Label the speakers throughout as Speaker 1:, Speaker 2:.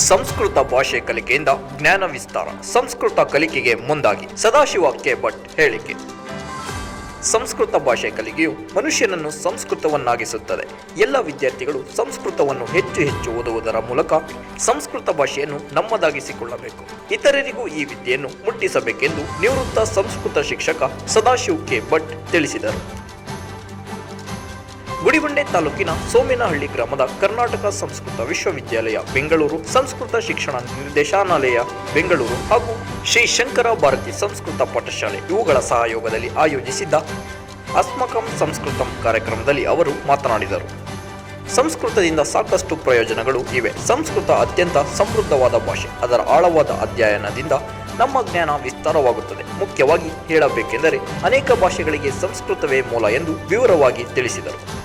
Speaker 1: ಸಂಸ್ಕೃತ ಭಾಷೆ ಕಲಿಕೆಯಿಂದ ಜ್ಞಾನ ವಿಸ್ತಾರ. ಸಂಸ್ಕೃತ ಕಲಿಕೆಗೆ ಮುಂದಾಗಿ ಸದಾಶಿವ ಕೆ ಭಟ್ ಹೇಳಿಕೆ. ಸಂಸ್ಕೃತ ಭಾಷೆ ಕಲಿಕೆಯು ಮನುಷ್ಯನನ್ನು ಸಂಸ್ಕೃತವನ್ನಾಗಿಸುತ್ತದೆ. ಎಲ್ಲ ವಿದ್ಯಾರ್ಥಿಗಳು ಸಂಸ್ಕೃತವನ್ನು ಹೆಚ್ಚು ಹೆಚ್ಚು ಓದುವುದರ ಮೂಲಕ ಸಂಸ್ಕೃತ ಭಾಷೆಯನ್ನು ನಮ್ಮದಾಗಿಸಿಕೊಳ್ಳಬೇಕು. ಇತರರಿಗೂ ಈ ವಿದ್ಯೆಯನ್ನು ಮುಟ್ಟಿಸಬೇಕೆಂದು ನಿವೃತ್ತ ಸಂಸ್ಕೃತ ಶಿಕ್ಷಕ ಸದಾಶಿವ ಕೆ ಭಟ್ ತಿಳಿಸಿದರು. ಗುಡಿಬಂಡೆ ತಾಲೂಕಿನ ಸೋಮೇನಹಳ್ಳಿ ಗ್ರಾಮದ ಕರ್ನಾಟಕ ಸಂಸ್ಕೃತ ವಿಶ್ವವಿದ್ಯಾಲಯ, ಬೆಂಗಳೂರು ಸಂಸ್ಕೃತ ಶಿಕ್ಷಣ ನಿರ್ದೇಶನಾಲಯ, ಬೆಂಗಳೂರು ಹಾಗೂ ಶ್ರೀ ಶಂಕರ ಭಾರತಿ ಸಂಸ್ಕೃತ ಪಾಠಶಾಲೆ. ಇವುಗಳ ಸಹಯೋಗದಲ್ಲಿ ಆಯೋಜಿಸಿದ್ದ ಅಸ್ಮಕಂ ಸಂಸ್ಕೃತಂ ಕಾರ್ಯಕ್ರಮದಲ್ಲಿ ಅವರು ಮಾತನಾಡಿದರು. ಸಂಸ್ಕೃತದಿಂದ ಸಾಕಷ್ಟು ಪ್ರಯೋಜನಗಳು ಇವೆ. ಸಂಸ್ಕೃತ ಅತ್ಯಂತ ಸಮೃದ್ಧವಾದ ಭಾಷೆ. ಅದರ ಆಳವಾದ ಅಧ್ಯಯನದಿಂದ ನಮ್ಮ ಜ್ಞಾನ ವಿಸ್ತಾರವಾಗುತ್ತದೆ. ಮುಖ್ಯವಾಗಿ ಹೇಳಬೇಕೆಂದರೆ, ಅನೇಕ ಭಾಷೆಗಳಿಗೆ ಸಂಸ್ಕೃತವೇ ಮೂಲ ಎಂದು ವಿವರವಾಗಿ ತಿಳಿಸಿದರು.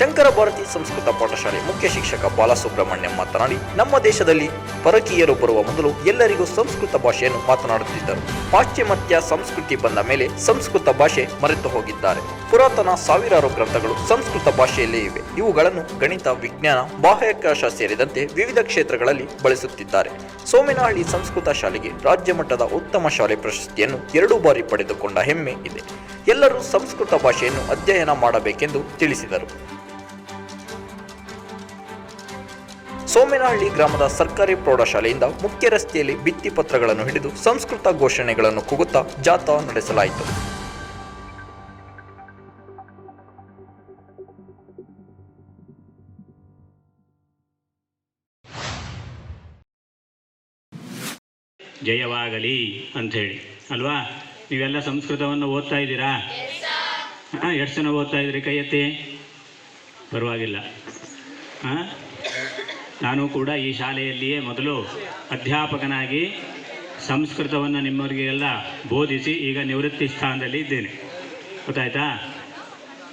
Speaker 1: ಶಂಕರ ಭಾರತಿ ಸಂಸ್ಕೃತ ಪಾಠಶಾಲೆ ಮುಖ್ಯ ಶಿಕ್ಷಕ ಬಾಲಸುಬ್ರಹ್ಮಣ್ಯಂ ಮಾತನಾಡಿ, ನಮ್ಮ ದೇಶದಲ್ಲಿ ಪರಕೀಯರು ಬರುವ ಮೊದಲು ಎಲ್ಲರಿಗೂ ಸಂಸ್ಕೃತ ಭಾಷೆಯನ್ನು ಮಾತನಾಡುತ್ತಿದ್ದರು. ಪಾಶ್ಚಿಮಾತ್ಯ ಸಂಸ್ಕೃತಿ ಬಂದ ಮೇಲೆ ಸಂಸ್ಕೃತ ಭಾಷೆ ಮರೆತು ಹೋಗಿದ್ದಾರೆ. ಪುರಾತನ ಸಾವಿರಾರು ಗ್ರಂಥಗಳು ಸಂಸ್ಕೃತ ಭಾಷೆಯಲ್ಲೇ ಇವೆ. ಇವುಗಳನ್ನು ಗಣಿತ, ವಿಜ್ಞಾನ, ಬಾಹ್ಯಾಕಾಶ ಸೇರಿದಂತೆ ವಿವಿಧ ಕ್ಷೇತ್ರಗಳಲ್ಲಿ ಬಳಸುತ್ತಿದ್ದಾರೆ. ಸೋಮೇನಹಳ್ಳಿ ಸಂಸ್ಕೃತ ಶಾಲೆಗೆ ರಾಜ್ಯ ಮಟ್ಟದ ಉತ್ತಮ ಶಾಲೆ ಪ್ರಶಸ್ತಿಯನ್ನು ಎರಡು ಬಾರಿ ಪಡೆದುಕೊಂಡ ಹೆಮ್ಮೆ ಇದೆ. ಎಲ್ಲರೂ ಸಂಸ್ಕೃತ ಭಾಷೆಯನ್ನು ಅಧ್ಯಯನ ಮಾಡಬೇಕೆಂದು ತಿಳಿಸಿದರು. ಸೋಮೇನಹಳ್ಳಿ ಗ್ರಾಮದ ಸರ್ಕಾರಿ ಪ್ರೌಢಶಾಲೆಯಿಂದ ಮುಖ್ಯ ರಸ್ತೆಯಲ್ಲಿ ಭಿತ್ತಿಪತ್ರಗಳನ್ನು ಹಿಡಿದು ಸಂಸ್ಕೃತ ಘೋಷಣೆಗಳನ್ನು ಕೂಗುತ್ತಾ ಜಾಥಾ ನಡೆಸಲಾಯಿತು.
Speaker 2: ಜಯವಾಗಲಿ ಅಂತ ಹೇಳಿ ಅಲ್ವಾ? ನೀವೆಲ್ಲ ಸಂಸ್ಕೃತವನ್ನು ಓದ್ತಾ ಇದ್ದೀರಾ? ಹಾಂ, ಎಷ್ಟು ಜನ ಓದ್ತಾ ಇದ್ರಿ ಕೈ ಎತ್ತಿ ಪರವಾಗಿಲ್ಲ. ಹಾಂ? ನಾನು ಕೂಡ ಈ ಶಾಲೆಯಲ್ಲಿಯೇ ಮೊದಲು ಅಧ್ಯಾಪಕನಾಗಿ ಸಂಸ್ಕೃತವನ್ನು ನಿಮ್ಮವರಿಗೆಲ್ಲ ಬೋಧಿಸಿ ಈಗ ನಿವೃತ್ತಿ ಸ್ಥಾನದಲ್ಲಿ ಇದ್ದೇನೆ. ಗೊತ್ತಾಯ್ತಾ?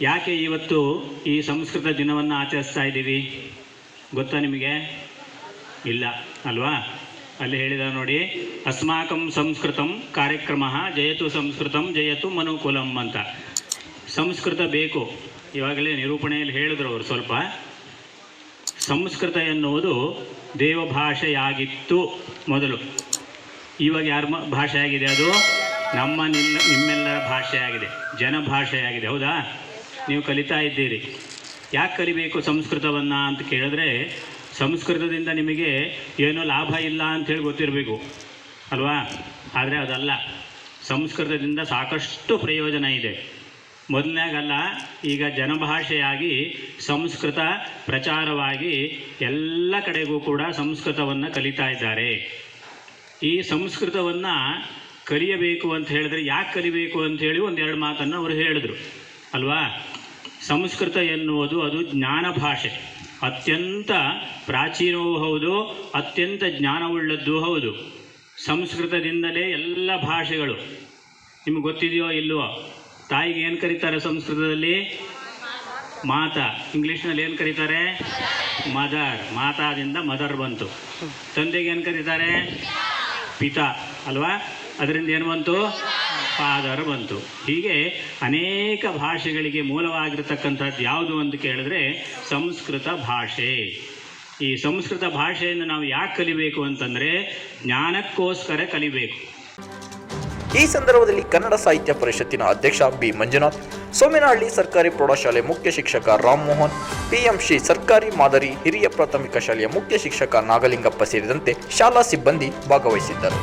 Speaker 2: ಯಾಕೆ ಇವತ್ತು ಈ ಸಂಸ್ಕೃತ ದಿನವನ್ನು ಆಚರಿಸ್ತಾ ಇದ್ದೀವಿ ಗೊತ್ತಾ ನಿಮಗೆ? ಇಲ್ಲ, ಅಲ್ವಾ? ಅಲ್ಲಿ ಹೇಳಿದ ನೋಡಿ, ಅಸ್ಮಾಕಂ ಸಂಸ್ಕೃತಂ ಕಾರ್ಯಕ್ರಮ ಜಯತು ಸಂಸ್ಕೃತಂ ಜಯತು ಮನುಕುಲಂ ಅಂತ. ಸಂಸ್ಕೃತ ಬೇಕು. ಇವಾಗಲೇ ನಿರೂಪಣೆಯಲ್ಲಿ ಹೇಳಿದ್ರು ಅವರು ಸ್ವಲ್ಪ. ಸಂಸ್ಕೃತ ಎನ್ನುವುದು ದೇವಭಾಷೆಯಾಗಿತ್ತು ಮೊದಲು. ಇವಾಗ ಯಾರ ಭಾಷೆಯಾಗಿದೆ ಅದು? ನಮ್ಮ ನಿನ್ನ, ನಿಮ್ಮೆಲ್ಲರ ಭಾಷೆಯಾಗಿದೆ. ಜನಭಾಷೆಯಾಗಿದೆ, ಹೌದಾ? ನೀವು ಕಲಿತಾ ಇದ್ದೀರಿ. ಯಾಕೆ ಕಲಿಬೇಕು ಸಂಸ್ಕೃತವನ್ನು ಅಂತ ಕೇಳಿದ್ರೆ, ಸಂಸ್ಕೃತದಿಂದ ನಿಮಗೆ ಏನೋ ಲಾಭ ಇಲ್ಲ ಅಂಥೇಳಿ ಗೊತ್ತಿರಬೇಕು, ಅಲ್ವಾ? ಆದರೆ ಅದಲ್ಲ. ಸಂಸ್ಕೃತದಿಂದ ಸಾಕಷ್ಟು ಪ್ರಯೋಜನ ಇದೆ. ಮೊದಲನೇಗಲ್ಲ, ಈಗ ಜನಭಾಷೆಯಾಗಿ ಸಂಸ್ಕೃತ ಪ್ರಚಾರವಾಗಿ ಎಲ್ಲ ಕಡೆಗೂ ಕೂಡ ಸಂಸ್ಕೃತವನ್ನು ಕಲಿತಾ ಇದ್ದಾರೆ. ಈ ಸಂಸ್ಕೃತವನ್ನು ಕಲಿಯಬೇಕು ಅಂತ ಹೇಳಿದ್ರೆ ಯಾಕೆ ಕಲಿಬೇಕು ಅಂತ ಹೇಳಿ ಒಂದೆರಡು ಮಾತನ್ನು ಅವರು ಹೇಳಿದರು. ಅಲ್ವಾ? ಸಂಸ್ಕೃತ ಎನ್ನುವುದು ಅದು ಜ್ಞಾನ ಭಾಷೆ. ಅತ್ಯಂತ ಪ್ರಾಚೀನವೂ ಹೌದು, ಅತ್ಯಂತ ಜ್ಞಾನವುಳ್ಳದ್ದು ಹೌದು. ಸಂಸ್ಕೃತದಿಂದಲೇ ಎಲ್ಲ ಭಾಷೆಗಳು. ನಿಮ್ಗೆ ಗೊತ್ತಿದೆಯೋ ಇಲ್ವೋ? ತಾಯಿಗೆ ಏನು ಕರೀತಾರೆ ಸಂಸ್ಕೃತದಲ್ಲಿ? ಮಾತಾ. ಇಂಗ್ಲೀಷ್ನಲ್ಲಿ ಏನು ಕರೀತಾರೆ? ಮದರ್. ಮಾತಾದಿಂದ ಮದರ್ ಬಂತು. ತಂದೆಗೆ ಏನು ಕರೀತಾರೆ? ಪಿತಾ. ಅಲ್ವಾ? ಅದರಿಂದ ಏನು ಬಂತು? ಫಾದರ್ ಬಂತು. ಹೀಗೆ ಅನೇಕ ಭಾಷೆಗಳಿಗೆ ಮೂಲವಾಗಿರತಕ್ಕಂಥದ್ದು ಯಾವುದು ಅಂತ ಕೇಳಿದ್ರೆ ಸಂಸ್ಕೃತ ಭಾಷೆ. ಈ ಸಂಸ್ಕೃತ ಭಾಷೆಯನ್ನು ನಾವು ಯಾಕೆ ಕಲಿಬೇಕು ಅಂತಂದರೆ ಜ್ಞಾನಕ್ಕೋಸ್ಕರ ಕಲಿಬೇಕು.
Speaker 1: ಈ ಸಂದರ್ಭದಲ್ಲಿ ಕನ್ನಡ ಸಾಹಿತ್ಯ ಪರಿಷತ್ತಿನ ಅಧ್ಯಕ್ಷ ಬಿ ಮಂಜುನಾಥ್, ಸೋಮೇನಹಳ್ಳಿ ಸರ್ಕಾರಿ ಪ್ರೌಢಶಾಲೆ ಮುಖ್ಯ ಶಿಕ್ಷಕ ರಾಮ್ಮೋಹನ್ ಪಿಎಂಶಿ ಸರ್ಕಾರಿ ಮಾದರಿ ಹಿರಿಯ ಪ್ರಾಥಮಿಕ ಶಾಲೆಯ ಮುಖ್ಯ ಶಿಕ್ಷಕ ನಾಗಲಿಂಗಪ್ಪ ಸೇರಿದಂತೆ ಶಾಲಾ ಸಿಬ್ಬಂದಿ ಭಾಗವಹಿಸಿದ್ದರು.